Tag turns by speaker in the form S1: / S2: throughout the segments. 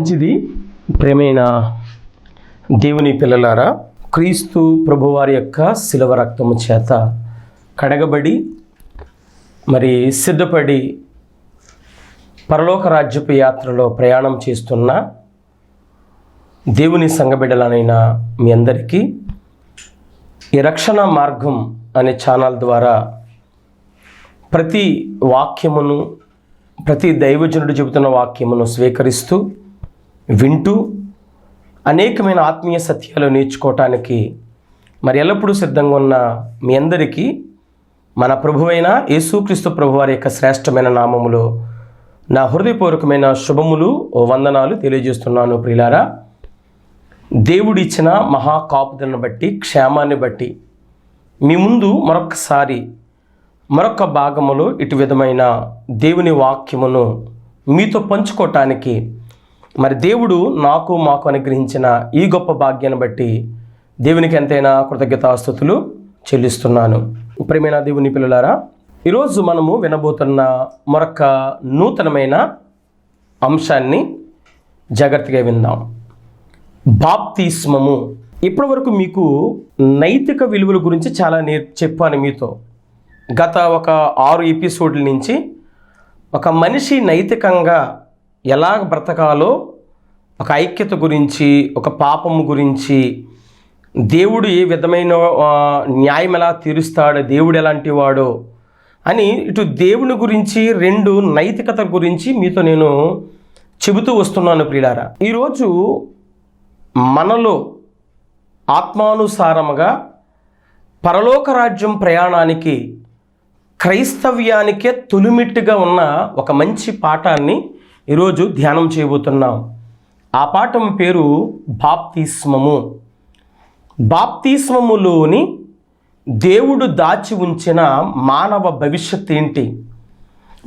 S1: మంచిది. ప్రేమైన దేవుని పిల్లలారా క్రీస్తు ప్రభువారి యొక్క శిలవ రక్తము చేత కడగబడి మరి సిద్ధపడి పరలోక రాజ్యపు యాత్రలో ప్రయాణం చేస్తున్న దేవుని సంఘబిడ్డలనైన మీ అందరికీ ఈ రక్షణ మార్గం అనే ఛానల్ ద్వారా ప్రతి వాక్యమును ప్రతి దైవజనుడు చెబుతున్న వాక్యమును స్వీకరిస్తూ వింటూ అనేకమైన ఆత్మీయ సత్యాలు నేర్చుకోవటానికి మరి ఎల్లప్పుడూ సిద్ధంగా ఉన్న మీ అందరికీ మన ప్రభువైన యేసుక్రీస్తు ప్రభు వారి యొక్క శ్రేష్టమైన నామములో నా హృదయపూర్వకమైన శుభములు ఓ వందనాలు తెలియజేస్తున్నాను ప్రియులారా. దేవుడిచ్చిన మహా కాపుదలను బట్టి క్షేమాన్ని బట్టి మీ ముందు మరొకసారి మరొక భాగములో ఇటు విధమైన దేవుని వాక్యమును మీతో పంచుకోవటానికి మరి దేవుడు నాకు మాకు అనుగ్రహించిన ఈ గొప్ప భాగ్యాన్ని బట్టి దేవునికి ఎంతైనా కృతజ్ఞతాస్థుతులు చెల్లిస్తున్నాను. ప్రేమైన దేవుని పిల్లలారా ఈరోజు మనము వినబోతున్న మరొక నూతనమైన అంశాన్ని జాగ్రత్తగా విందాం. బాప్తిస్మము. ఇప్పటివరకు మీకు నైతిక విలువల గురించి చాలా నేర్ చెప్పాను మీతో. గత ఒక ఆరు ఎపిసోడ్ల నుంచి ఒక మనిషి నైతికంగా ఎలా బ్రతకాలో ఒక ఐక్యత గురించి ఒక పాపము గురించి దేవుడు ఏ విధమైన న్యాయం ఎలా తీరుస్తాడో దేవుడు ఎలాంటి వాడో అని ఇటు దేవుని గురించి రెండు నైతికత గురించి మీతో నేను చెబుతూ వస్తున్నాను ప్రియులారా. ఈరోజు మనలో ఆత్మానుసారముగా పరలోక రాజ్యం ప్రయాణానికి క్రైస్తవ్యానికే తొలిమిట్టుగా ఉన్న ఒక మంచి పాఠాన్ని ఈరోజు ధ్యానం చేయబోతున్నాం. ఆ పాఠం పేరు బాప్తిస్మము. బాప్తిస్మములోని దేవుడు దాచి ఉంచిన మానవ భవిష్యత్ ఏంటి?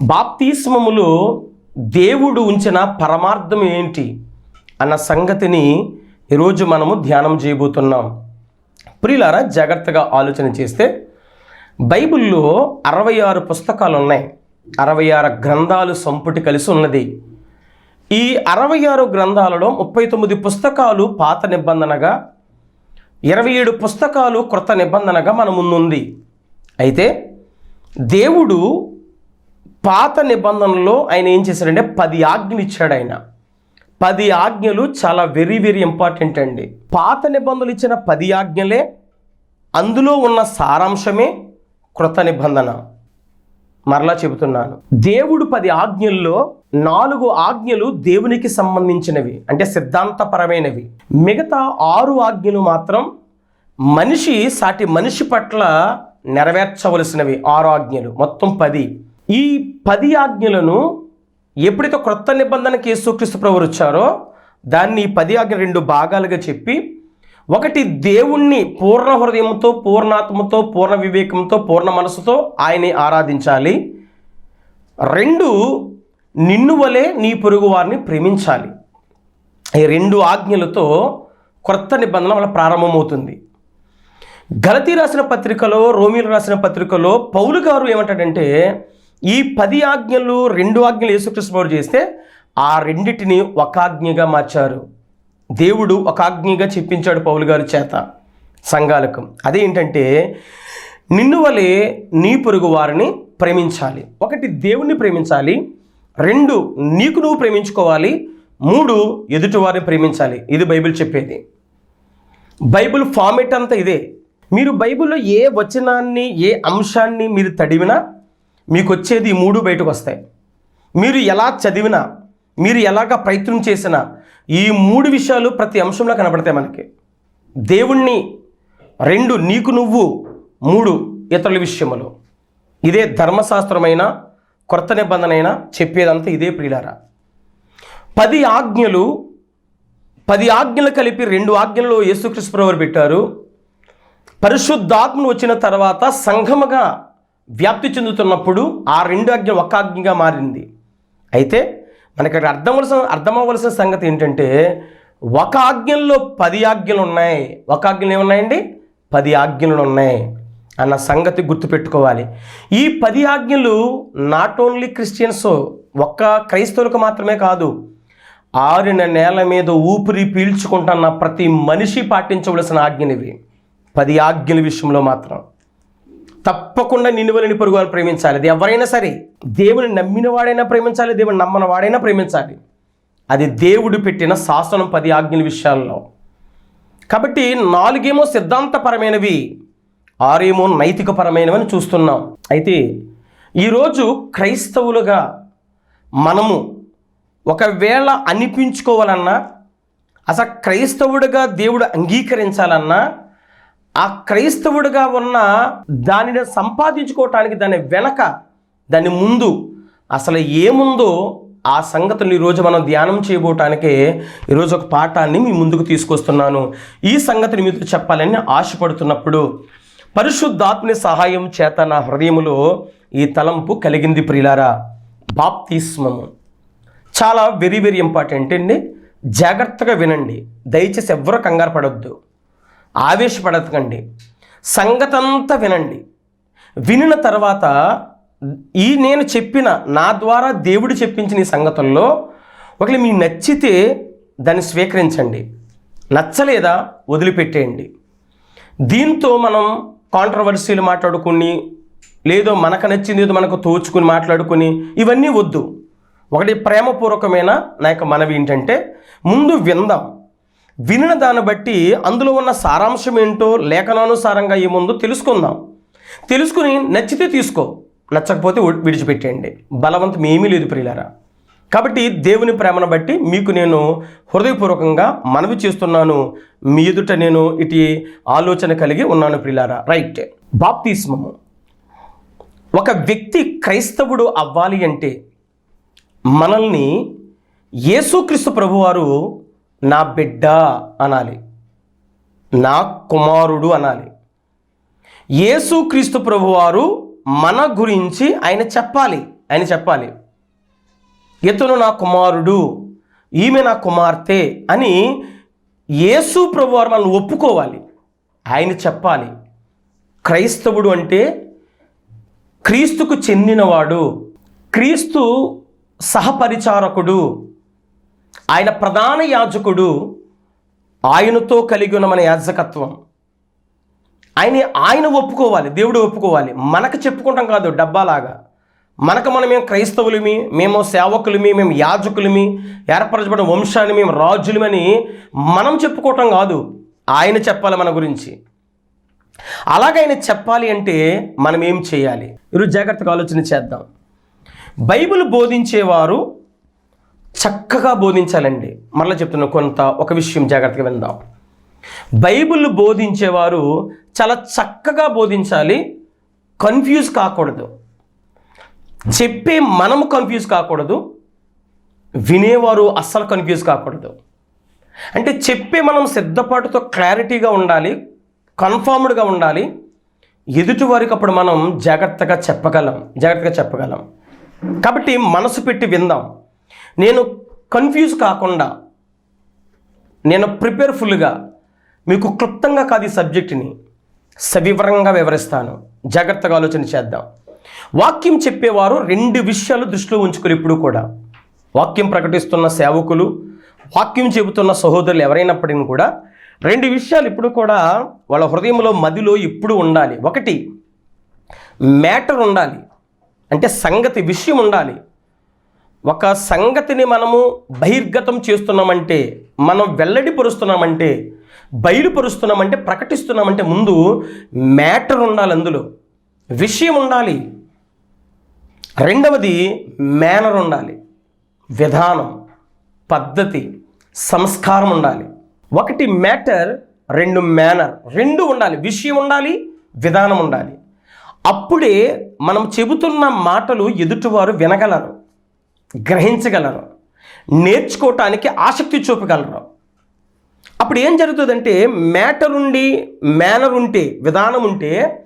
S1: బాప్తిస్మములో దేవుడు ఉంచిన పరమార్థం ఏంటి? అన్న సంగతిని ఈరోజు మనము ధ్యానం చేయబోతున్నాం. ప్రియులారా జాగ్రత్తగా ఆలోచన చేస్తే బైబిల్లో అరవై ఆరు పుస్తకాలు ఉన్నాయి అరవై ఆరు గ్రంథాలు సంపుటి కలిసి ఉన్నది. ఈ అరవై ఆరు గ్రంథాలలో ముప్పై తొమ్మిది పుస్తకాలు పాత నిబంధనగా ఇరవై ఏడు పుస్తకాలు క్రొత్త నిబంధనగా మన ముందుంది. అయితే దేవుడు పాత నిబంధనలో ఆయన ఏం చేశాడంటే పది ఆజ్ఞలు ఇచ్చాడు ఆయన. పది ఆజ్ఞలు చాలా వెరీ వెరీ ఇంపార్టెంట్ అండి. పాత నిబంధనలు ఇచ్చిన పది ఆజ్ఞలే అందులో ఉన్న సారాంశమే క్రొత్త నిబంధన. మరలా చెబుతున్నాను. దేవుడు పది ఆజ్ఞల్లో నాలుగు ఆజ్ఞలు దేవునికి సంబంధించినవి అంటే సిద్ధాంతపరమైనవి. మిగతా ఆరు ఆజ్ఞలు మాత్రం మనిషి సాటి మనిషి పట్ల నెరవేర్చవలసినవి ఆరు ఆజ్ఞలు. మొత్తం పది. ఈ పది ఆజ్ఞలను ఎప్పుడైతే క్రొత్త నిబంధనకి యేసుక్రీస్తు ప్రభు వచ్చారో దాన్ని ఈ పది ఆజ్ఞ రెండు భాగాలుగా చెప్పి ఒకటి దేవుణ్ణి పూర్ణ హృదయంతో పూర్ణాత్మతో పూర్ణ వివేకంతో పూర్ణ మనసుతో ఆయన్ని ఆరాధించాలి. రెండు నిన్ను వలె నీ పొరుగు వారిని ప్రేమించాలి. ఈ రెండు ఆజ్ఞలతో క్రొత్త నిబంధన వల్ల ప్రారంభమవుతుంది. గలతీ రాసిన పత్రికలో రోమిలు రాసిన పత్రికలో పౌలు గారు ఏమంటాడంటే ఈ పది ఆజ్ఞలు రెండు ఆజ్ఞలు యేసుక్రీస్తు చేస్తే ఆ రెండింటిని ఒక ఆజ్ఞగా మార్చారు. దేవుడు ఒక ఆజ్ఞగా చెప్పించాడు పౌలు గారి చేత సంఘాలకు. అదేంటంటే నిన్ను వలె నీ పొరుగు వారిని ప్రేమించాలి. ఒకటి దేవుణ్ణి ప్రేమించాలి రెండు నీకు నువ్వు ప్రేమించుకోవాలి. మూడు ఎదుటివారిని ప్రేమించాలి. ఇది బైబిల్ చెప్పేది. బైబిల్ ఫార్మేట్ అంతా ఇదే. మీరు బైబిల్లో ఏ వచనాన్ని ఏ అంశాన్ని మీరు తడివినా మీకు వచ్చేది ఈ మూడు బయటకు వస్తాయి. మీరు ఎలా చదివినా మీరు ఎలాగ ప్రయత్నం చేసినా ఈ మూడు విషయాలు ప్రతి అంశంలో కనబడతాయి మనకి. దేవుణ్ణి రెండు నీకు నువ్వు మూడు ఇతరుల విషయములు. ఇదే ధర్మశాస్త్రమైన కొత్త నిబంధన అయినా చెప్పేదంతా ఇదే ప్రియులారా. పది ఆజ్ఞలు పది ఆజ్ఞలు కలిపి రెండు ఆజ్ఞలు యేసుక్రీస్తు ప్రభు పెట్టారు. పరిశుద్ధాత్మను వచ్చిన తర్వాత సంఘముగా వ్యాప్తి చెందుతున్నప్పుడు ఆ రెండు ఆజ్ఞ ఒక ఆజ్ఞగా మారింది. అయితే మనకి అక్కడ అర్థమవలసిన అర్థమవలసిన సంగతి ఏంటంటే ఒక ఆజ్ఞల్లో పది ఆజ్ఞలు ఉన్నాయి ఒక ఆజ్ఞలు ఏమున్నాయండి? పది ఆజ్ఞలు ఉన్నాయి అన్న సంగతి గుర్తుపెట్టుకోవాలి. ఈ పది ఆజ్ఞలు నాట్ ఓన్లీ క్రిస్టియన్స్ ఒక్క క్రైస్తవులకు మాత్రమే కాదు ఆరిన నేల మీద ఊపిరి పీల్చుకుంటున్న ప్రతి మనిషి పాటించవలసిన ఆజ్ఞనివి పది ఆజ్ఞల విషయంలో మాత్రం. తప్పకుండా నిన్నువలని పొరుగు వారిని ప్రేమించాలి. అది ఎవరైనా సరే దేవుని నమ్మిన వాడైనా ప్రేమించాలి దేవుని నమ్మని వాడైనా ప్రేమించాలి. అది దేవుడు పెట్టిన శాసనం పది ఆజ్ఞల విషయాల్లో. కాబట్టి నాలుగేమో సిద్ధాంతపరమైనవి. ఆరేమో నైతికపరమైనవని చూస్తున్నాం. అయితే ఈరోజు క్రైస్తవులుగా మనము ఒకవేళ అనిపించుకోవాలన్నా అసలు క్రైస్తవుడిగా దేవుడు అంగీకరించాలన్నా ఆ క్రైస్తవుడిగా ఉన్న దానిని సంపాదించుకోవటానికి దాని వెనక దాని ముందు అసలు ఏముందో ఆ సంగతులు ఈరోజు మనం ధ్యానం చేయబోటానికే ఈరోజు ఒక పాఠాన్ని మీ ముందుకు తీసుకొస్తున్నాను. ఈ సంగతిని మీతో చెప్పాలని ఆశపడుతున్నప్పుడు పరిశుద్ధాత్మని సహాయం చేత నా హృదయములో ఈ తలంపు కలిగింది ప్రియులారా. బాప్తిస్మము. చాలా వెరీ వెరీ ఇంపార్టెంట్ అండి జాగ్రత్తగా వినండి. దయచేసి ఎవ్వరూ కంగారు పడొద్దు. ఆవేశపడకండి. సంగతంతా వినండి. వినిన తర్వాత ఈ నేను చెప్పిన నా ద్వారా దేవుడు చెప్పించిన ఈ సంగతుల్లో ఒకవేళ మీకు నచ్చితే దాన్ని స్వీకరించండి. నచ్చలేదా? వదిలిపెట్టేయండి. దీంతో మనం కాంట్రవర్సీలు మాట్లాడుకుని లేదో మనకు నచ్చింది ఏదో మనకు తోచుకుని మాట్లాడుకుని ఇవన్నీ వద్దు. ఒకటి ప్రేమపూర్వకమైన నా యొక్క మనవి ఏంటంటే ముందు విందాం. వినిన దాన్ని బట్టి అందులో ఉన్న సారాంశం ఏంటో లేఖనానుసారంగా ఏముందో తెలుసుకుందాం. తెలుసుకుని నచ్చితే తీసుకో. నచ్చకపోతే విడిచిపెట్టేయండి. బలవంతం ఏమీ లేదు ప్రియులారా. కాబట్టి దేవుని ప్రేమను బట్టి మీకు నేను హృదయపూర్వకంగా మనవి చేస్తున్నాను. మీ ఎదుట నేను ఇటు ఆలోచన కలిగి ఉన్నాను ప్రిలారా రైట్. బాప్తిస్మము. ఒక వ్యక్తి క్రైస్తవుడు అవ్వాలి అంటే మనల్ని యేసుక్రీస్తు ప్రభువారు నా బిడ్డ అనాలి. నా కుమారుడు అనాలి. యేసుక్రీస్తు ప్రభువారు మన గురించి ఆయన చెప్పాలి. ఆయన చెప్పాలి. ఇతను నా కుమారుడు ఈమె నా కుమార్తె అని యేసు ప్రభువారు మనం ఒప్పుకోవాలి. ఆయన చెప్పాలి క్రైస్తవుడు అంటే క్రీస్తుకు చెందినవాడు క్రీస్తు సహపరిచారకుడు ఆయన ప్రధాన యాజకుడు ఆయనతో కలిగి ఉన్న మన యాజకత్వం. ఆయన ఆయన ఒప్పుకోవాలి దేవుడు ఒప్పుకోవాలి. మనకు చెప్పుకుంటాం కాదు డబ్బాలాగా. మనకు మనం మేము క్రైస్తవులమి మేము సేవకులమి మేము యాజకులమి ఏర్పరచబడిన వంశాన్ని మేము రాజులమని మనం చెప్పుకోవటం కాదు. ఆయన చెప్పాలి మన గురించి. అలాగ ఆయన చెప్పాలి అంటే మనం ఏం చేయాలి? ఈరోజు జాగ్రత్తగా ఆలోచన చేద్దాం. బైబిల్ బోధించేవారు చక్కగా బోధించాలండి. మరలా చెప్తున్నా కొంత ఒక విషయం జాగ్రత్తగా విందాం. బైబిల్ బోధించేవారు చాలా చక్కగా బోధించాలి కన్ఫ్యూజ్ కాకూడదు. చెప్పే మనము కన్ఫ్యూజ్ కాకూడదు వినేవారు అస్సలు కన్ఫ్యూజ్ కాకూడదు. అంటే చెప్పే మనం సిద్ధపాటుతో క్లారిటీగా ఉండాలి కన్ఫర్మ్డ్గా ఉండాలి ఎదుటి వారికి అప్పుడు మనం జాగ్రత్తగా చెప్పగలం జాగ్రత్తగా చెప్పగలం. కాబట్టి మనసు పెట్టి విందాం. నేను కన్ఫ్యూజ్ కాకుండా నేను ప్రిపేర్ఫుల్గా మీకు క్లుప్తంగా కాదు ఈ సబ్జెక్టుని సవివరంగా వివరిస్తాను. జాగ్రత్తగా ఆలోచన చేద్దాం. వాక్యం చెప్పేవారు రెండు విషయాలు దృష్టిలో ఉంచుకుని ఇప్పుడు కూడా. వాక్యం ప్రకటిస్తున్న సేవకులు వాక్యం చెబుతున్న సహోదరులు ఎవరైనప్పటికీ కూడా రెండు విషయాలు ఇప్పుడు కూడా వాళ్ళ హృదయంలో మదిలో ఇప్పుడు ఉండాలి. ఒకటి మ్యాటర్ ఉండాలి. అంటే సంగతి విషయం ఉండాలి. ఒక సంగతిని మనము బహిర్గతం చేస్తున్నామంటే మనం వెల్లడిపరుస్తున్నామంటే బయలుపరుస్తున్నామంటే ప్రకటిస్తున్నామంటే ముందు మ్యాటర్ ఉండాలి అందులో. విషయం ఉండాలి. రెండవది మేనర్ ఉండాలి. విధానం పద్ధతి సంస్కారం ఉండాలి. ఒకటి మ్యాటర్ రెండు మేనర్. రెండు ఉండాలి. విషయం ఉండాలి విధానం ఉండాలి. అప్పుడే మనం చెబుతున్న మాటలు ఎదుటివారు వినగలరు గ్రహించగలరు నేర్చుకోవటానికి ఆసక్తి చూపగలరు. అప్పుడు ఏం జరుగుతుందంటే మ్యాటర్ ఉండి మేనర్ ఉంటే విధానం ఉంటే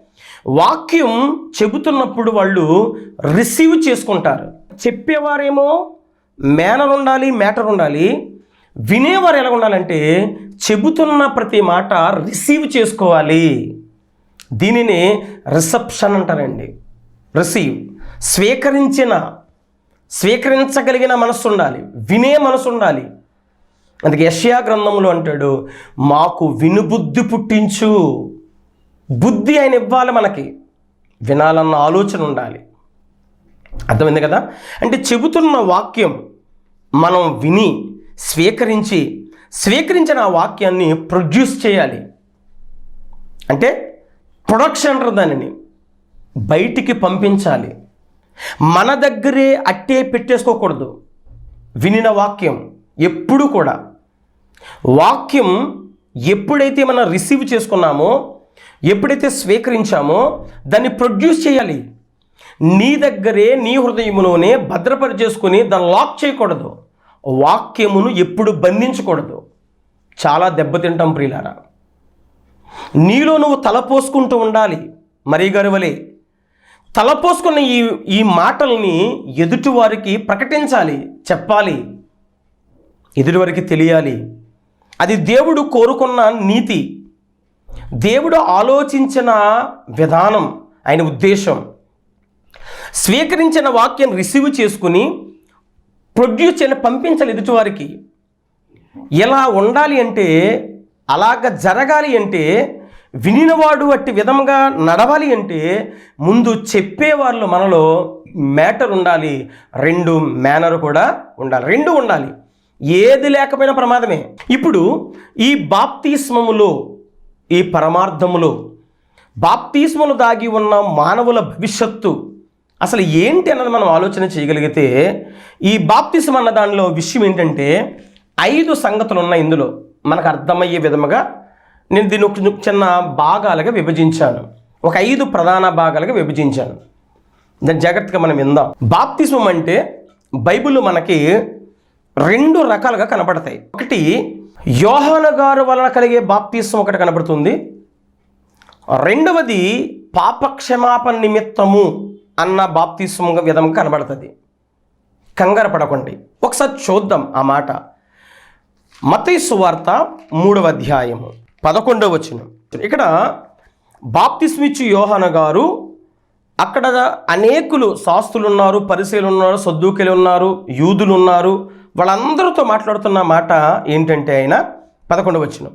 S1: వాక్యం చెబుతున్నప్పుడు వాళ్ళు రిసీవ్ చేసుకుంటారు. చెప్పేవారేమో మేనర్ ఉండాలి మ్యాటర్ ఉండాలి. వినేవారు ఎలా ఉండాలంటే చెబుతున్న ప్రతి మాట రిసీవ్ చేసుకోవాలి. దీనిని రిసెప్షన్ అంటారండి. రిసీవ్. స్వీకరించిన స్వీకరించగలిగిన మనసు ఉండాలి. వినే మనసు ఉండాలి. అందుకే యష్యా గ్రంథములు అంటాడు మాకు వినుబుద్ధి పుట్టించు. బుద్ధి ఆయన ఇవ్వాలి మనకి. వినాలన్న ఆలోచన ఉండాలి. అర్థమైంది కదా? అంటే చెబుతున్న వాక్యం మనం విని స్వీకరించి స్వీకరించిన ఆ వాక్యాన్ని ప్రొడ్యూస్ చేయాలి. అంటే ప్రొడక్షన్ అంటారు దానిని. బయటికి పంపించాలి. మన దగ్గరే అట్టే పెట్టేసుకోకూడదు. వినిన వాక్యం ఎప్పుడు కూడా. వాక్యం ఎప్పుడైతే మనం రిసీవ్ చేసుకున్నామో ఎప్పుడైతే స్వీకరించామో దాన్ని ప్రొడ్యూస్ చేయాలి. నీ దగ్గరే నీ హృదయంలోనే భద్రపరిచేసుకుని దాన్ని లాక్ చేయకూడదు. వాక్యమును ఎప్పుడు బంధించకూడదు. చాలా దెబ్బతింటాం ప్రియులారా. నీలో నువ్వు తలపోసుకుంటూ ఉండాలి. మరీ గరువలే తలపోసుకున్న ఈ ఈ మాటల్ని ఎదుటివారికి ప్రకటించాలి. చెప్పాలి. ఎదుటివారికి తెలియాలి. అది దేవుడు కోరుకున్న నీతి. దేవుడు ఆలోచించిన విధానం ఆయన ఉద్దేశం. స్వీకరించిన వాక్యం రిసీవ్ చేసుకుని ప్రొడ్యూస్ చేయని పంపించాలి ఎదుటివారికి. ఎలా ఉండాలి అంటే అలాగ జరగాలి అంటే వినినవాడు అట్టి విధంగా నడవాలి అంటే ముందు చెప్పేవాళ్ళు మనలో మ్యాటర్ ఉండాలి. రెండు మేనర్ కూడా ఉండాలి. రెండు ఉండాలి. ఏది లేకపోయినా ప్రమాదమే. ఇప్పుడు ఈ బాప్తిస్మములో ఈ పరమార్థములో బాప్తిస్మలు దాగి ఉన్న మానవుల భవిష్యత్తు అసలు ఏంటి అన్నది మనం ఆలోచన చేయగలిగితే ఈ బాప్తిసం అన్న దానిలో విషయం ఏంటంటే ఐదు సంగతులు ఉన్నాయి ఇందులో. మనకు అర్థమయ్యే విధముగా నేను దీన్ని ఒక చిన్న భాగాలుగా విభజించాను. ఒక ఐదు ప్రధాన భాగాలుగా విభజించాను. దాన్ని జాగ్రత్తగా మనం విందాం. బాప్తిస్మం అంటే బైబిల్ మనకి రెండు రకాలుగా కనబడతాయి ఒకటి యోహాన గారు వలన కలిగే బాప్తీసం ఒకటి కనబడుతుంది. రెండవది పాపక్షమాపణ నిమిత్తము అన్న బాప్తీసం విధంగా కనబడుతుంది. కంగారు పడకండి. ఒకసారి చూద్దాం ఆ మాట. మతైసు వార్త మూడవ అధ్యాయము పదకొండవ వచ్చిన ఇక్కడ బాప్తిస్మిచ్చు యోహన గారు అక్కడ అనేకులు శాస్తులు ఉన్నారు పరిశీలు ఉన్నారు సద్దుకెలు ఉన్నారు యూదులు ఉన్నారు వాళ్ళందరితో మాట్లాడుతున్న మాట ఏంటంటే ఆయన పదకొండు వచ్చిన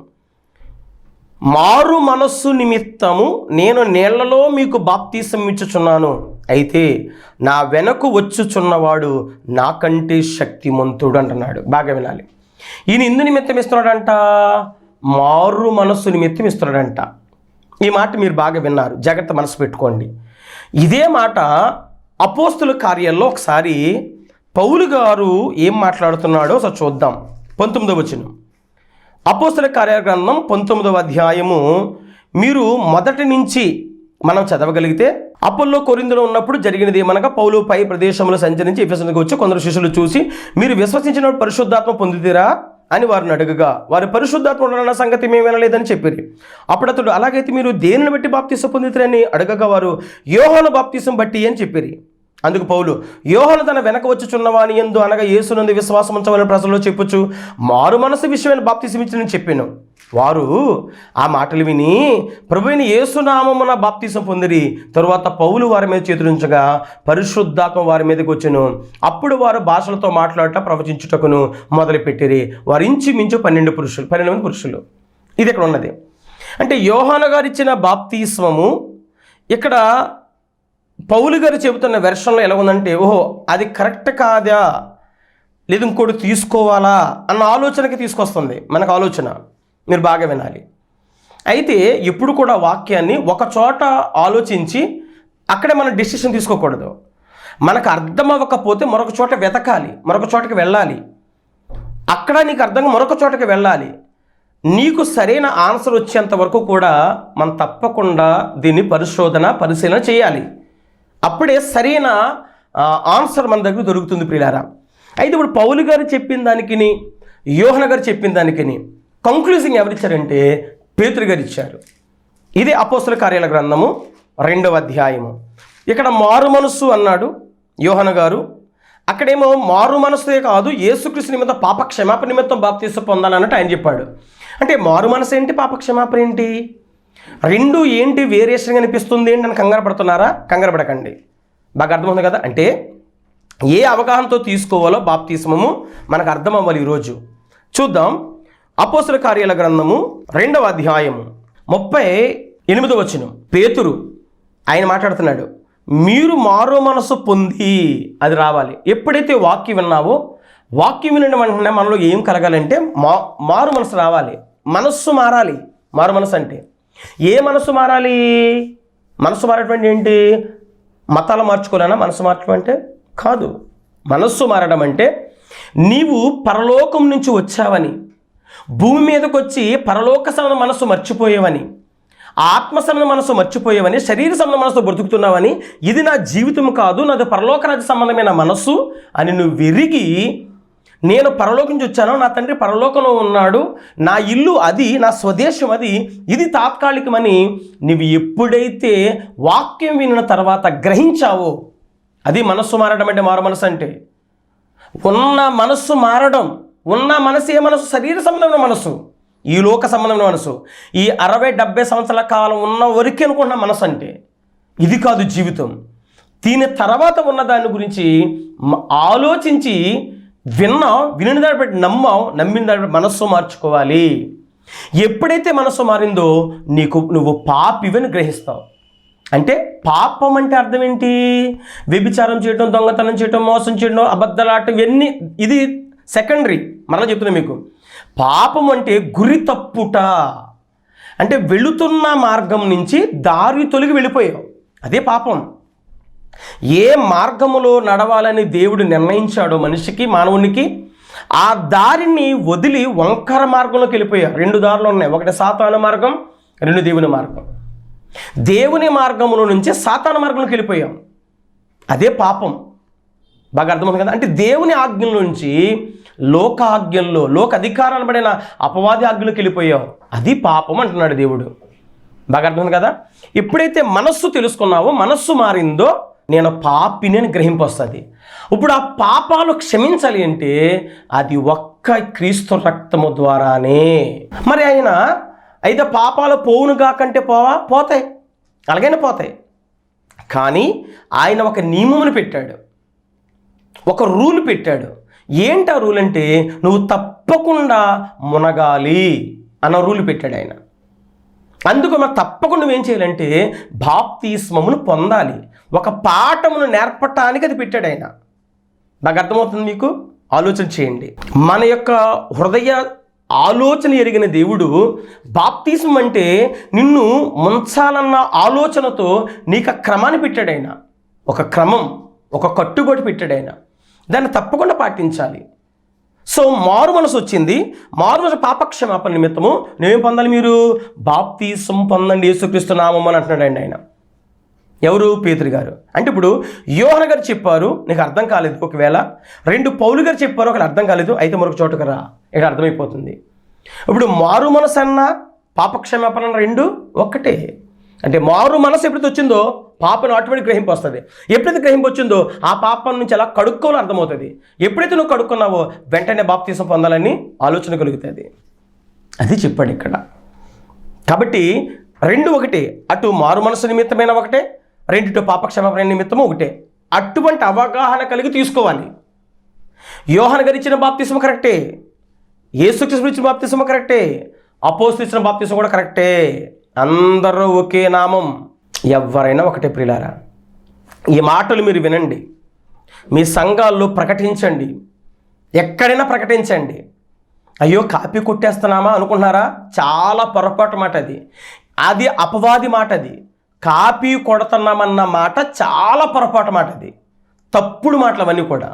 S1: మారు మనస్సు నిమిత్తము నేను నీళ్ళలో మీకు బాప్తీసం ఇచ్చుచున్నాను. అయితే నా వెనకు వచ్చుచున్నవాడు నాకంటే శక్తిమంతుడు అంటున్నాడు. బాగా వినాలి. ఈయన ఇందు నిమిత్తం ఇస్తున్నాడంట. మారు మనస్సు నిమిత్తం ఇస్తున్నాడంట. ఈ మాట మీరు బాగా విన్నారు. జాగ్రత్త మనసు పెట్టుకోండి. ఇదే మాట అపోస్తుల కార్యాల్లో ఒకసారి పౌలు గారు ఏం మాట్లాడుతున్నాడో ఒకసారి చూద్దాం. పంతొమ్మిదవ వచనం. అపోస్తల కార్యగ్రంథం పంతొమ్మిదవ అధ్యాయము. మీరు మొదటి నుంచి మనం చదవగలిగితే అపోల్లో కొరిందులో ఉన్నప్పుడు జరిగినది ఏమనగా పౌలు పై ప్రదేశంలో సంచరించి ఎఫెసన్కి వచ్చి కొందరు శిష్యులు చూసి మీరు విశ్వసించిన పరిశుద్ధాత్మ పొందుతీరా? అని వారిని అడుగుగా వారి పరిశుద్ధాత్మ ఉండాలన్న సంగతి మేము వినలేదని చెప్పారు. అప్పుడు అతడు అలాగైతే మీరు దేనిని బట్టి బాప్తీసం అని అడగగా వారు యోహాను బాప్తీసం బట్టి అని చెప్పారు. అందుకు పౌలు యోహను తన వెనక వచ్చుచున్నవాని ఎందు అనగా యేసునందు విశ్వాసం ఉంచవలని ప్రజల్లో చెప్పొచ్చు మారు మనసు విషయమైన బాప్తిసమిచ్చిన చెప్పాను. వారు ఆ మాటలు విని ప్రభుని యేసునామమున బాప్తీసం పొందిరి. తరువాత పౌలు వారి మీద చేతులుంచగా పరిశుద్ధాత్మ వారి మీదకి వచ్చెను. అప్పుడు వారు భాషలతో మాట్లాడట ప్రవచించుటకును మొదలుపెట్టిరి. వారు ఇంచుమించు పన్నెండు పురుషులు పన్నెండు మంది పురుషులు. ఇది ఇక్కడ ఉన్నది. అంటే యోహాను గారు ఇచ్చిన బాప్తిస్మము ఇక్కడ పౌలు గారు చెబుతున్న వెర్షన్లో ఎలా ఉందంటే ఓహో అది కరెక్ట్ కాదా? లేదు ఇంకోటి తీసుకోవాలా? అన్న ఆలోచనకి తీసుకొస్తుంది మనకు ఆలోచన. మీరు బాగా వినాలి. అయితే ఎప్పుడు కూడా వాక్యాన్ని ఒక చోట ఆలోచించి అక్కడే మనం డిసిషన్ తీసుకోకూడదు. మనకు అర్థం అవ్వకపోతే మరొక చోట వెతకాలి మరొక చోటకి వెళ్ళాలి. అక్కడ నీకు అర్థంగా మరొక చోటకి వెళ్ళాలి. నీకు సరైన ఆన్సర్ వచ్చేంత వరకు కూడా మనం తప్పకుండా దీన్ని పరిశోధన పరిశీలన చేయాలి. అప్పుడే సరైన ఆన్సర్ మన దగ్గర దొరుకుతుంది ప్రియులారా. అయితే ఇప్పుడు పౌలు గారు చెప్పిన దానికిని యోహన గారు చెప్పిన దానికిని కంక్లూజింగ్ ఎవరిచ్చారంటే పేతురు గారు ఇచ్చారు. ఇది అపోస్తుల కార్యాల గ్రంథము రెండవ అధ్యాయము. ఇక్కడ మారు మనస్సు అన్నాడు యోహన గారు. అక్కడేమో మారు మనస్సే కాదు యేసుకృష్ణ నిమిత్తం పాప క్షమాపణ నిమిత్తం బాప్తీసు పొందాలన్నట్టు ఆయన చెప్పాడు. అంటే మారు మనసు ఏంటి పాప క్షమాపణ ఏంటి? రెండు ఏంటి వేరియేషన్ అనిపిస్తుంది ఏంటి అని కంగారు పడుతున్నారా? కంగారు పడకండి. బాగా అర్థమవుతుంది కదా? అంటే ఏ అవగాహనతో తీసుకోవాలో బాప్తీసమము మనకు అర్థం అవ్వాలి ఈరోజు. చూద్దాం. అపోసల కార్యాల గ్రంథము రెండవ అధ్యాయము ముప్పై ఎనిమిదో వచనం. పేతురు ఆయన మాట్లాడుతున్నాడు మీరు మారో మనసు పొంది అది రావాలి. ఎప్పుడైతే వాక్యం విన్నావో వాక్యం వినడం వెంటనే మనలో ఏం కలగాలంటే మా మారు మనసు రావాలి. మనస్సు మారాలి. మారు మనసు అంటే ఏ మనసు మారాలి? మనసు మారటం ఏంటి? మతాలు మార్చుకోలేనా మనసు మార్చడం అంటే కాదు. మనస్సు మారడం అంటే నీవు పరలోకం నుంచి వచ్చావని భూమి మీదకి వచ్చి పరలోక సమన మనస్సు మర్చిపోయేవని ఆత్మ సమన మనసు మర్చిపోయేవని శరీర సమన మనసు బ్రతుకుతున్నావని ఇది నా జీవితం కాదు నాది పరలోకరాజ సంబంధమైన మనస్సు అని నువ్వు విరిగి నేను పరలోకం నుంచి వచ్చాను నా తండ్రి పరలోకంలో ఉన్నాడు నా ఇల్లు అది నా స్వదేశం అది ఇది తాత్కాలికమని నువ్వు ఎప్పుడైతే వాక్యం వినిన తర్వాత గ్రహించావో అది మనస్సు మారడం అంటే మారు మనసు అంటే. ఉన్న మనస్సు మారడం ఉన్న మనసు ఏ మనసు శరీర సంబంధమైన మనసు ఈ లోక సంబంధమైన మనసు ఈ అరవై డెబ్బై సంవత్సరాల కాలం ఉన్న వరకే అనుకున్న మనసు అంటే. ఇది కాదు జీవితం. దీని తర్వాత ఉన్న దాని గురించి ఆలోచించి విన్నాం విని దాన్ని బట్టి నమ్మాం నమ్మిన దాన్ని బట్టి మనస్సు మార్చుకోవాలి. ఎప్పుడైతే మనస్సు మారిందో నీకు నువ్వు పాపివని గ్రహిస్తావు. అంటే పాపం అంటే అర్థం ఏంటి? వ్యభిచారం చేయటం దొంగతనం చేయటం మోసం చేయడం అబద్ధలాటం ఇవన్నీ ఇది సెకండరీ మరలా చెప్తున్నా మీకు. పాపం అంటే గురి తప్పుట. అంటే వెళుతున్న మార్గం నుంచి దారి తొలగి వెళ్ళిపోయావు. అదే పాపం. ఏ మార్గములో నడవాలని దేవుడు నిర్ణయించాడో మనిషికి మానవునికి ఆ దారిని వదిలి వంకర మార్గంలోకి వెళ్ళిపోయారు. రెండు దారులు ఉన్నాయి. ఒకటి సాతాన మార్గం రెండు దేవుని మార్గం. దేవుని మార్గములో నుంచి సాతాన మార్గంలోకి వెళ్ళిపోయాం. అదే పాపం. బాగా అర్థమవుతుంది కదా? అంటే దేవుని ఆజ్ఞల నుంచి లోక ఆజ్ఞల్లో లోక అధికారాలు పడిన అపవాది ఆజ్ఞలోకి వెళ్ళిపోయావు. అది పాపం అంటున్నాడు దేవుడు. బాగా అర్థమైంది కదా? ఎప్పుడైతే మనస్సు తెలుసుకున్నావో మనస్సు మారిందో నేను పాపిని అని గ్రహింపొస్తుంది. ఇప్పుడు ఆ పాపాలు క్షమించాలి అంటే అది ఒక్క క్రీస్తు రక్తము ద్వారానే. మరి ఆయన అయితే పాపాలు పోవును కాకంటే పోవా? పోతాయి. అలాగైనా పోతాయి. కానీ ఆయన ఒక నియమమును పెట్టాడు. ఒక రూల్ పెట్టాడు. ఏంటి ఆ రూల్ అంటే నువ్వు తప్పకుండా మునగాలి అన్న రూల్ పెట్టాడు ఆయన. అందుకు మనం తప్పకుండా ఏం చేయాలంటే బాప్తిస్మమును పొందాలి. ఒక పాఠమును నేర్పటానికి అది పెట్టాడు ఆయన. నాకు అర్థమవుతుంది మీకు? ఆలోచన చేయండి. మన యొక్క హృదయ ఆలోచన ఎరిగిన దేవుడు బాప్తిజం అంటే నిన్ను ముంచాలన్న ఆలోచనతో నీకు ఆ క్రమాన్ని పెట్టాడు ఆయన. ఒక క్రమం ఒక కట్టుబడి పెట్టాడు ఆయన. దాన్ని తప్పకుండా పాటించాలి. సో మారు మనసు వచ్చింది. మారు మనసు పాపక్షమాపణ నిమిత్తము నేను పొందాలి మీరు? బాప్తీసం పొందండి యేసుక్రీస్తు నామం అని అంటున్నాడు ఆయన. ఎవరు? పేతురు గారు. అంటే ఇప్పుడు యోహన గారు చెప్పారు నీకు అర్థం కాలేదు. ఒకవేళ రెండు పౌలు గారు చెప్పారు ఒకరు అర్థం కాలేదు అయితే మరొక చోటుకు రా. ఇక్కడ అర్థమైపోతుంది. ఇప్పుడు మారు మనసు అన్న పాపక్షమాపణ అన్న రెండు ఒక్కటే. అంటే మారు మనసు ఎప్పుడైతే వచ్చిందో పాపను ఆటోమేటిక్ గ్రహింపు వస్తుంది ఎప్పుడైతే గ్రహింపు వచ్చిందో ఆ పాపం నుంచి ఎలా కడుక్కోవాలో అర్థమవుతుంది. ఎప్పుడైతే నువ్వు కడుక్కున్నావో వెంటనే బాప్తీసం పొందాలని ఆలోచన కలుగుతుంది. అది చెప్పాడు ఇక్కడ. కాబట్టి రెండు ఒకటి. అటు మారు మనసు నిమిత్తమైన ఒకటే రెండిటో పాపక్షమాపణ నిమిత్తము ఒకటే. అటువంటి అవగాహన కలిగి తీసుకోవాలి. యోహన గారు ఇచ్చిన బాప్తిసం కరెక్టే. యేసుక్రీస్తు ఇచ్చిన బాప్తిసం కరెక్టే. అపోస్తలు ఇచ్చిన బాప్తిసం కూడా కరెక్టే. అందరూ ఒకే నామం. ఎవరైనా ఒకటే ప్రియులారా ఈ మాటలు మీరు వినండి. మీ సంఘాల్లో ప్రకటించండి. ఎక్కడైనా ప్రకటించండి. అయ్యో కాపీ కొట్టేస్తున్నామా అనుకుంటున్నారా? చాలా పొరపాటు మాట అది అది అపవాది మాట అది కాపీ కొడుతున్నామన్న మాట చాలా పొరపాటు మాట అది తప్పుడు మాటలు అవన్నీ కూడా.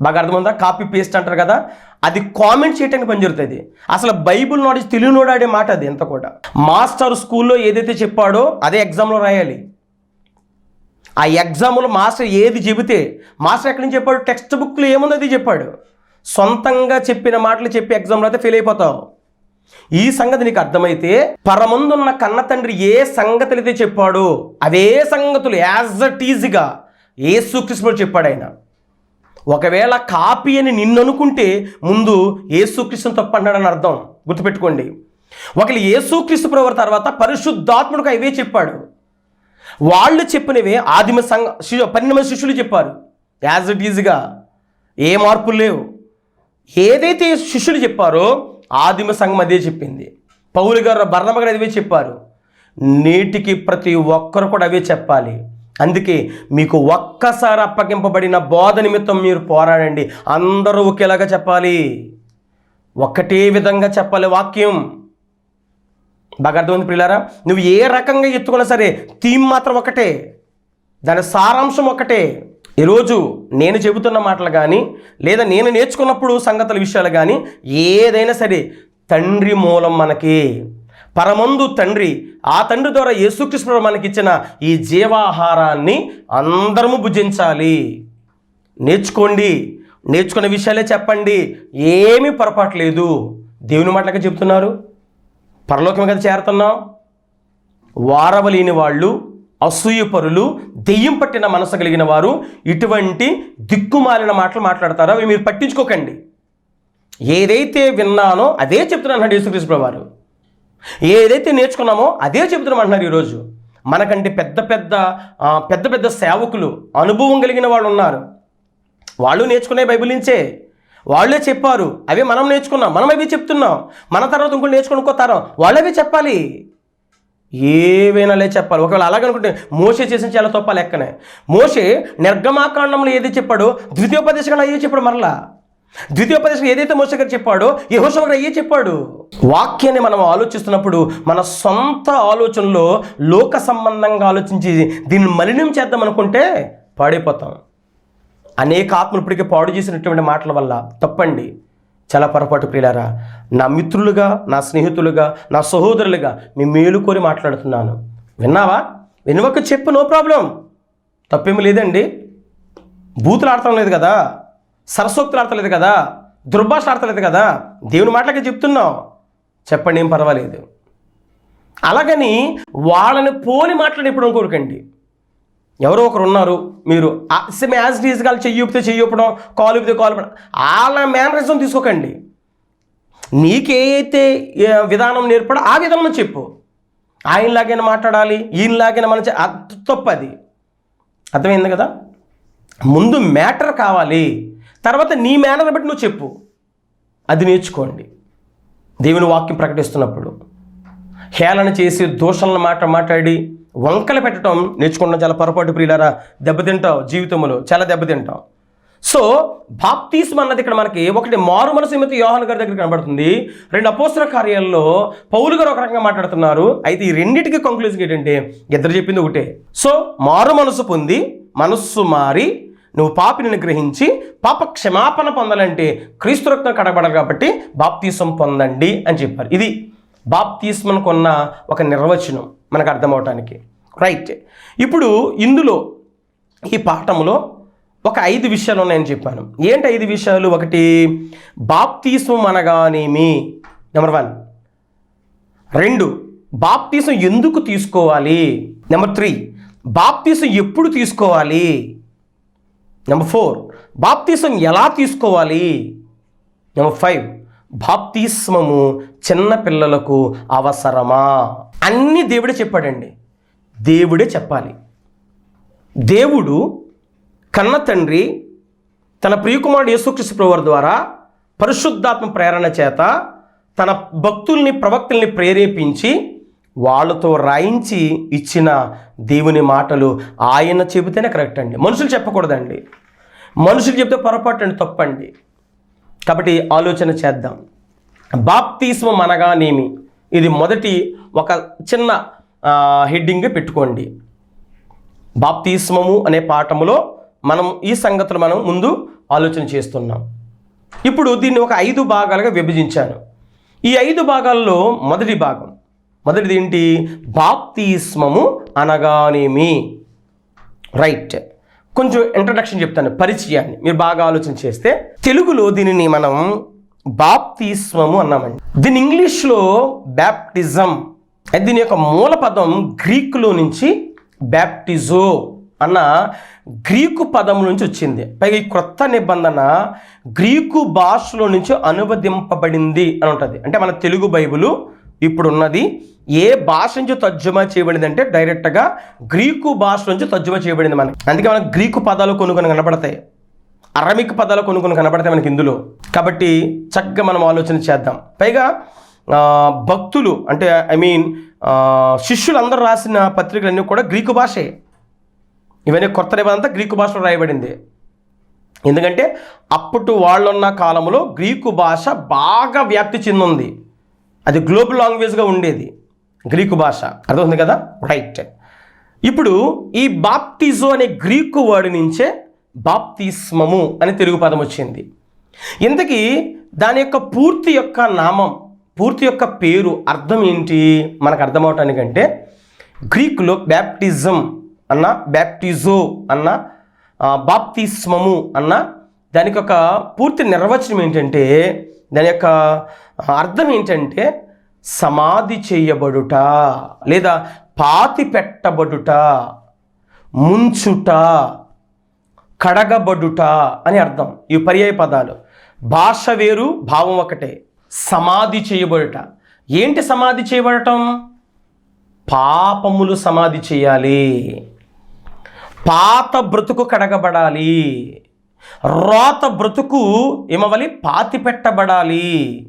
S1: బాగా అర్థమైందా కాపీ పేస్ట్ అంటారు కదా అది కామెంట్ చేయడానికి పనిజరుగుతుంది అసలు బైబుల్ నాలెడ్జ్ తెలియనోడాడే మాట అది ఎంత కూడా. మాస్టర్ స్కూల్లో ఏదైతే చెప్పాడో అదే ఎగ్జామ్లో రాయాలి. ఆ ఎగ్జామ్లో మాస్టర్ ఏది చెబితే మాస్టర్ ఎక్కడి నుంచి చెప్పాడు? టెక్స్ట్ బుక్లో ఏముందో అది చెప్పాడు. సొంతంగా చెప్పిన మాటలు చెప్పి ఎగ్జామ్లో అయితే ఫెయిల్ అయిపోతావు. ఈ సంగతి నీకు అర్థమైతే పరమందున్న కన్న తండ్రి ఏ సంగతులు అయితే చెప్పాడో అవే సంగతులు యాజ్ అ టీజీగా ఏసుకృష్ణుడు చెప్పాడు ఆయన. ఒకవేళ కాపీ అని నిన్ను అనుకుంటే ముందు ఏసుక్రీస్తుని తప్పు అన్నాడని అర్థం. గుర్తుపెట్టుకోండి. ఒకళ్ళు ఏసుక్రీస్తు ప్రవర్ తర్వాత పరిశుద్ధాత్ముడికి అవే చెప్పాడు. వాళ్ళు చెప్పినవే ఆదిమ సంఘ శిష్యు పన్నెండు మంది శిష్యులు చెప్పారు. యాజ్ ఇట్ ఈజ్గా ఏ మార్పులు లేవు. ఏదైతే శిష్యులు చెప్పారో ఆదిమ సంఘం అదే చెప్పింది. పౌలు గారు బర్ణమ గారు అదే చెప్పారు. నేటికి ప్రతి ఒక్కరు కూడా అవే చెప్పాలి. అందుకే మీకు ఒక్కసారి అప్పగింపబడిన బోధ నిమిత్తం మీరు పోరాడండి. అందరూ ఒకేలాగా చెప్పాలి. ఒక్కటే విధంగా చెప్పాలి వాక్యం. బాగా అర్థమైంది పిల్లారా నువ్వు ఏ రకంగా ఎత్తుకున్నా సరే థీమ్ మాత్రం ఒకటే. దాని సారాంశం ఒకటే. ఈరోజు నేను చెబుతున్న మాటలు కానీ లేదా నేను నేర్చుకున్నప్పుడు సంగతుల విషయాలు కానీ ఏదైనా సరే తండ్రి మూలం మనకి. పరమందు తండ్రి ఆ తండ్రి ద్వారా యేసుకృష్ణుడు మనకిచ్చిన ఈ జీవాహారాన్ని అందరము భుజించాలి. నేర్చుకోండి. నేర్చుకున్న విషయాలే చెప్పండి. ఏమీ పొరపాటు లేదు. దేవుని మాటలకే చెప్తున్నారు పరలోకం కదా చేరుతున్నాం. వారవలేని వాళ్ళు అసూయపరులు దెయ్యం పట్టిన మనసు కలిగిన వారు ఇటువంటి దిక్కుమాలిన మాటలు మాట్లాడతారో? అవి మీరు పట్టించుకోకండి. ఏదైతే విన్నానో అదే చెప్తున్నాను యేసుకృష్ణ వారు ఏదైతే నేర్చుకున్నామో అదే చెబుతున్నాం అంటున్నారు ఈరోజు. మనకంటే పెద్ద పెద్ద పెద్ద పెద్ద సేవకులు అనుభవం కలిగిన వాళ్ళు ఉన్నారు. వాళ్ళు నేర్చుకునే బైబిల్ నుంచే. వాళ్ళే చెప్పారు అవే మనం నేర్చుకున్నాం మనం అవి చెప్తున్నాం. మన తర్వాత ఇంకోటి నేర్చుకుని ఇంకో తరం వాళ్ళవే చెప్పాలి. ఏవైనా లే చెప్పాలి. ఒకవేళ అలాగనుకుంటే మోసే చేసిన చాలా తప్ప లెక్కనే. మోసే నిర్గమాకాండంలో ఏది చెప్పాడో ద్వితీయోపదేశంలో అయ్యే చెప్పాడు మరలా. ద్వితీయోపదేశం ఏదైతే మోస గారు చెప్పాడో యహోషవ గారు అయ్యే చెప్పాడు. వాక్యాన్ని మనం ఆలోచిస్తున్నప్పుడు మన సొంత ఆలోచనలో లోక సంబంధంగా ఆలోచించి దీన్ని మలినం చేద్దాం అనుకుంటే పాడైపోతాం. అనేక ఆత్మలు ఇప్పటికే పాడు చేసినటువంటి మాటల వల్ల తప్పండి. చాలా పొరపాటు ప్రియులారా నా మిత్రులుగా నా స్నేహితులుగా నా సహోదరులుగా మీ మేలు కోరి మాట్లాడుతున్నాను. విన్నావా? వినవక చెప్పు నో ప్రాబ్లం. తప్పేమీ లేదండి. బూతులు ఆడటం లేదు కదా. సరస్వక్తులు ఆడతలేదు కదా. దుర్భాష ఆడతలేదు కదా. దేవుని మాటలకే చెప్తున్నావు. చెప్పండి ఏం పర్వాలేదు. అలాగని వాళ్ళని పోలి మాట్లాడి ఇప్పుడు కోరుకండి ఎవరో ఒకరు ఉన్నారు. మీరు సేమ్ యాజ్ డీజ్గా వాళ్ళు చెయ్యి ఊపితే చెయ్యి ఊపడం కాలు ఊపితే కాలు వాళ్ళ మేనరిజం తీసుకోకండి. నీకేదైతే విధానం నేర్పడో ఆ విధానం చెప్పు. ఆయనలాగైనా మాట్లాడాలి ఈయనలాగైనా మన చే- అది తప్పు అది అర్థమైంది కదా? ముందు మ్యాటర్ కావాలి. తర్వాత నీ మేనర్ బట్టి నువ్వు చెప్పు. అది నేర్చుకోండి. దేవుని వాక్యం ప్రకటిస్తున్నప్పుడు హేళన చేసి దూషణల మాట మాట్లాడి వంకలు పెట్టడం నేర్చుకోవడం చాలా పొరపాటు ప్రియులారా దెబ్బతింటావు జీవితంలో చాలా దెబ్బతింటావు. సో బాప్తీసం అన్నది ఇక్కడ మనకి ఒకటి మారు మనసు ఏమైతే యోహన్ గారి దగ్గర కనబడుతుంది. రెండు అపోసర కార్యాల్లో పౌలు గారు ఒక రకంగా మాట్లాడుతున్నారు. అయితే ఈ రెండింటికి కంక్లూజన్ ఏంటంటే ఇద్దరు చెప్పింది ఒకటే. సో మారు మనసు పొంది మనస్సు మారి నువ్వు పాపిని గ్రహించి పాప క్షమాపణ పొందాలంటే క్రీస్తు రక్తం కడబడాలి కాబట్టి బాప్తీసం పొందండి అని చెప్పారు. ఇది బాప్తీసం అనుకున్న ఒక నిర్వచనం. మనకు అర్థమవటానికి రైట్ ఇప్పుడు ఇందులో ఈ పాఠంలో ఒక ఐదు విషయాలు ఉన్నాయని చెప్పాను. ఏంటి ఐదు విషయాలు? ఒకటి బాప్తీసం అనగానేమి నెంబర్ వన్ రెండు బాప్తీసం ఎందుకు తీసుకోవాలి? నెంబర్ త్రీ బాప్తీసం ఎప్పుడు తీసుకోవాలి? నెంబర్ ఫోర్ బాప్తీసం ఎలా తీసుకోవాలి? నెంబర్ ఫైవ్ బాప్తిస్మము చిన్న పిల్లలకు అవసరమా? అన్నీ దేవుడే చెప్పాడండి. దేవుడే చెప్పాలి. దేవుడు కన్న తండ్రి తన ప్రియకుమారుడు యేసుక్రీస్తు ప్రభువారి ద్వారా పరిశుద్ధాత్మ ప్రేరణ చేత తన భక్తుల్ని ప్రవక్తల్ని ప్రేరేపించి వాళ్ళతో రాయించి ఇచ్చిన దేవుని మాటలు ఆయన చెబితేనే కరెక్ట్ అండి. మనుషులు చెప్పకూడదండి. మనుషులు చెప్తే పొరపాటు అండి తప్పండి. కాబట్టి ఆలోచన చేద్దాం. బాప్తిస్మం అనగానేమి ఇది మొదటి ఒక చిన్న హెడ్డింగ్ పెట్టుకోండి. బాప్తిస్మము అనే పాఠములో మనం ఈ సంగతులు మనం ముందు ఆలోచన చేస్తున్నాం. ఇప్పుడు దీన్ని ఒక ఐదు భాగాలుగా విభజించాను. ఈ ఐదు భాగాల్లో మొదటి భాగం మొదటిది ఏంటి? బాప్తిస్మము అనగానేమి. రైట్. కొంచెం ఇంట్రడక్షన్ చెప్తాను పరిచయాన్ని. మీరు బాగా ఆలోచన చేస్తే తెలుగులో దీనిని మనం బాప్తిస్వము అన్నామండి. దీని ఇంగ్లీష్లో బ్యాప్టిజం దీని యొక్క మూల పదం గ్రీకులో నుంచి బ్యాప్టిజో అన్న గ్రీకు పదం నుంచి వచ్చింది. పైగా ఈ క్రొత్త నిబంధన గ్రీకు భాషలో నుంచి అనువదింపబడింది అని ఉంటుంది. అంటే మన తెలుగు బైబిలు ఇప్పుడు ఉన్నది ఏ భాష నుంచి తర్జుమా చేయబడింది అంటే డైరెక్ట్గా గ్రీకు భాష నుంచి తర్జుమా చేయబడింది మనకి. అందుకే మనకు గ్రీకు పదాలు కొన్ని కొన్ని కనబడతాయి. అరమిక్ పదాలు కొన్ని కొన్ని కనబడతాయి మనకి ఇందులో. కాబట్టి చక్కగా మనం ఆలోచన చేద్దాం. పైగా భక్తులు అంటే ఐ మీన్ శిష్యులందరూ రాసిన పత్రికలన్నీ కూడా గ్రీకు భాషే. ఇవన్నీ కొత్త నిబంధనంతా గ్రీకు భాషలో రాయబడింది. ఎందుకంటే అప్పుడు వాళ్ళున్న కాలంలో గ్రీకు భాష బాగా వ్యాప్తి చెందింది. అది గ్లోబల్ లాంగ్వేజ్గా ఉండేది. గ్రీకు భాష. అర్థమవుతుంది కదా? రైట్. ఇప్పుడు ఈ బాప్టిజో అనే గ్రీకు వర్డ్ నుంచే బాప్తిస్మము అని తెలుగు పదం వచ్చింది. ఇంతకీ దాని యొక్క పూర్తి యొక్క నామం పూర్తి యొక్క పేరు అర్థం ఏంటి? మనకు అర్థమవటానికంటే గ్రీకులో బ్యాప్టిజం అన్న బ్యాప్టిజో అన్న బాప్తిస్మము అన్న దానికి ఒక పూర్తి నిర్వచనం ఏంటంటే దాని యొక్క అర్థం ఏంటంటే సమాధి చేయబడుట లేదా పాతి పెట్టబడుట ముంచుట కడగబడుట అని అర్థం. ఈ పర్యాయ పదాలు. భాష వేరు భావం ఒకటే. సమాధి చేయబడుట. ఏంటి సమాధి చేయబడటం? పాపములు సమాధి చేయాలి. పాత బ్రతుకు కడగబడాలి. రోత బ్రతుకు ఏమవ్వాలి? పాతి పెట్టబడాలి.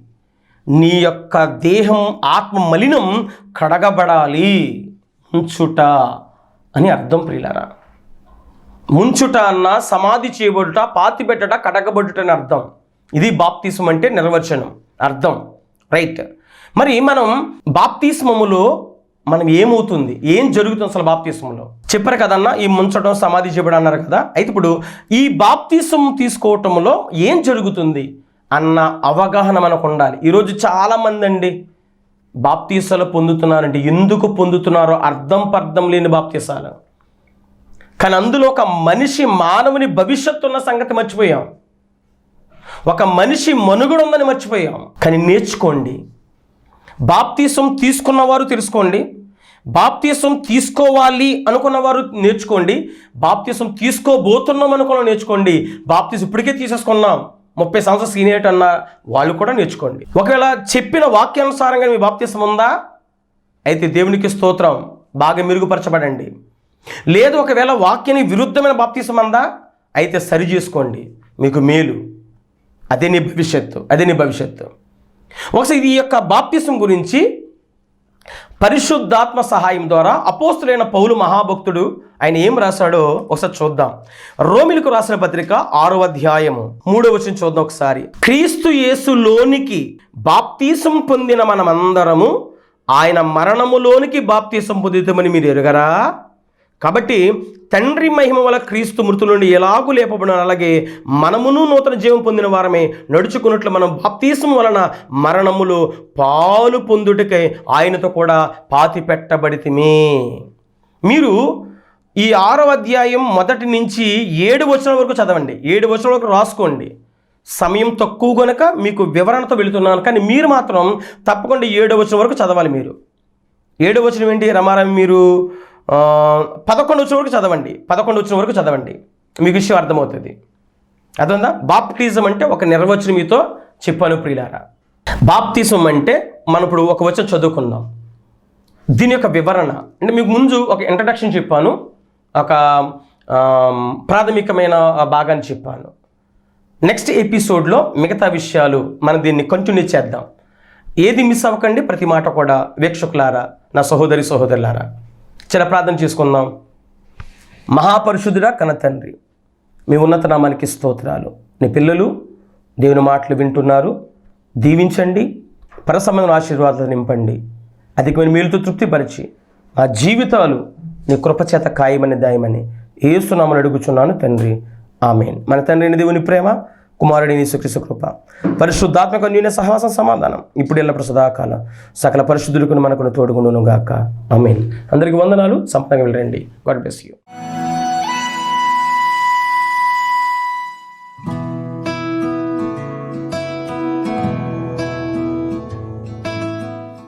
S1: నీ యొక్క దేహం ఆత్మ మలినం కడగబడాలి. ఉంచుట అని అర్థం ప్రియులారా. ముంచుట అన్న సమాధి చేయబడుట పాతి పెట్టట కడగబడుట అని అర్థం. ఇది బాప్తిసం అంటే నిర్వచనం. అర్థం. రైట్. మరి మనం బాప్తిస్మములో మనం ఏమవుతుంది? ఏం జరుగుతుంది అసలు బాప్తిస్మంలో? చెప్పారు కదన్నా ఈ ముంచడం సమాధి చేయబడి అన్నారు కదా. అయితే ఇప్పుడు ఈ బాప్తిసం తీసుకోవటంలో ఏం జరుగుతుంది? అన్న అవగాహన మనకు ఉండాలి. ఈరోజు చాలామంది అండి బాప్తీసాలు పొందుతున్నారంటే ఎందుకు పొందుతున్నారో అర్థం పర్థం లేని బాప్తీసాలు. కానీ అందులో ఒక మనిషి మానవుని భవిష్యత్తు ఉన్న సంగతి మర్చిపోయాం. ఒక మనిషి మనుగడ ఉందని మర్చిపోయాం. కానీ నేర్చుకోండి. బాప్తీసం తీసుకున్నవారు తెలుసుకోండి. బాప్తీసం తీసుకోవాలి అనుకున్నవారు నేర్చుకోండి. బాప్తీసం తీసుకోబోతున్నాం అనుకున్న నేర్చుకోండి. బాప్తీసం ఇప్పటికే తీసేసుకున్నాం. ముప్పై సంవత్సరాలు సీనియర్ అన్న వాళ్ళు కూడా నేర్చుకోండి. ఒకవేళ చెప్పిన వాక్యానుసారంగా మీ బాప్తీసం ఉందా? అయితే దేవునికి స్తోత్రం. బాగా మెరుగుపరచబడండి. లేదు ఒకవేళ వాక్యని విరుద్ధమైన బాప్తీసం అందా? అయితే సరి చేసుకోండి. మీకు మేలు. అదే నీ భవిష్యత్తు. అదే నీ భవిష్యత్తు. ఒకసారి ఇది ఈ యొక్క బాప్తిసం గురించి పరిశుద్ధాత్మ సహాయం ద్వారా అపోస్తులైన పౌలు మహాభక్తుడు ఆయన ఏం రాశాడో ఒకసారి చూద్దాం. రోమిలకు రాసిన పత్రిక ఆరో అధ్యాయము మూడో వచ్చిన చూద్దాం ఒకసారి. క్రీస్తు యేసులోనికి బాప్తీసం పొందిన మనమందరము ఆయన మరణములోనికి బాప్తీసం పొందితమని మీరు ఎరుగరా? కాబట్టి తండ్రి మహిమ వల్ల క్రీస్తు మృతుల నుండి ఎలాగూ లేపబడిన అలాగే మనమును నూతన జీవం పొందిన వారమే నడుచుకున్నట్లు మనం బాప్తీసం వలన మరణములో పాలు పొందుటకై ఆయనతో కూడా పాతి పెట్టబడితిమి మీరు ఈ ఆరో అధ్యాయం మొదటి నుంచి ఏడు వచనం వరకు చదవండి. ఏడు వచనం వరకు రాసుకోండి. సమయం తక్కువ గనుక మీకు వివరణతో వెళుతున్నాను. కానీ మీరు మాత్రం తప్పకుండా ఏడో వచనం వరకు చదవాలి మీరు. ఏడో వచనం ఏంటి? రమారామి మీరు పదకొండు వచ్చిన వరకు చదవండి. పదకొండు వచ్చిన వరకు చదవండి. మీకు విషయం అర్థమవుతుంది. అర్థందా బాప్టిజం అంటే ఒక నిర్వచనం మీతో చెప్పాను ప్రియులారా. బాప్తిజం అంటే మనం ఇప్పుడు ఒక వచ్చిన చదువుకుందాం. దీని యొక్క వివరణ. అంటే మీకు ముందు ఒక ఇంట్రడక్షన్ చెప్పాను. ఒక ప్రాథమికమైన భాగాన్ని చెప్పాను. నెక్స్ట్ ఎపిసోడ్లో మిగతా విషయాలు మనం దీన్ని కంటిన్యూ చేద్దాం. ఏది మిస్ అవ్వకండి ప్రతి మాట కూడా వీక్షకులారా నా సహోదరి సహోదరులారా. చిన్న ప్రార్థన చేసుకుందాం. మహాపరిశుద్ధుడా కన తండ్రి మీ ఉన్నత నామానికి స్తోత్రాలు. నీ పిల్లలు దేవుని మాటలు వింటున్నారు. దీవించండి పరసమైన ఆశీర్వాదాలు నింపండి. అధికమైన మేలుతో తృప్తిపరిచి మా జీవితాలు నీ కృపచేత ఖాయమని దాయమని ఏసునామని అడుగుచున్నాను తండ్రి. ఆమెన్. మన తండ్రి దేవుని ప్రేమ కుమారుడి యేసుక్రీస్తు కృప పరిశుద్ధాత్మక న్యూన సహవాసం సమాధానం ఇప్పుడు ఎల్లప్పుడు సదాకాలం సకల పరిశుద్ధులకు మనకు తోడుగుండును గాక అమీన్ అందరికి వందనాలు. సంపంగా వెళ్ళండి గాడ్ బ్లెస్ యూ.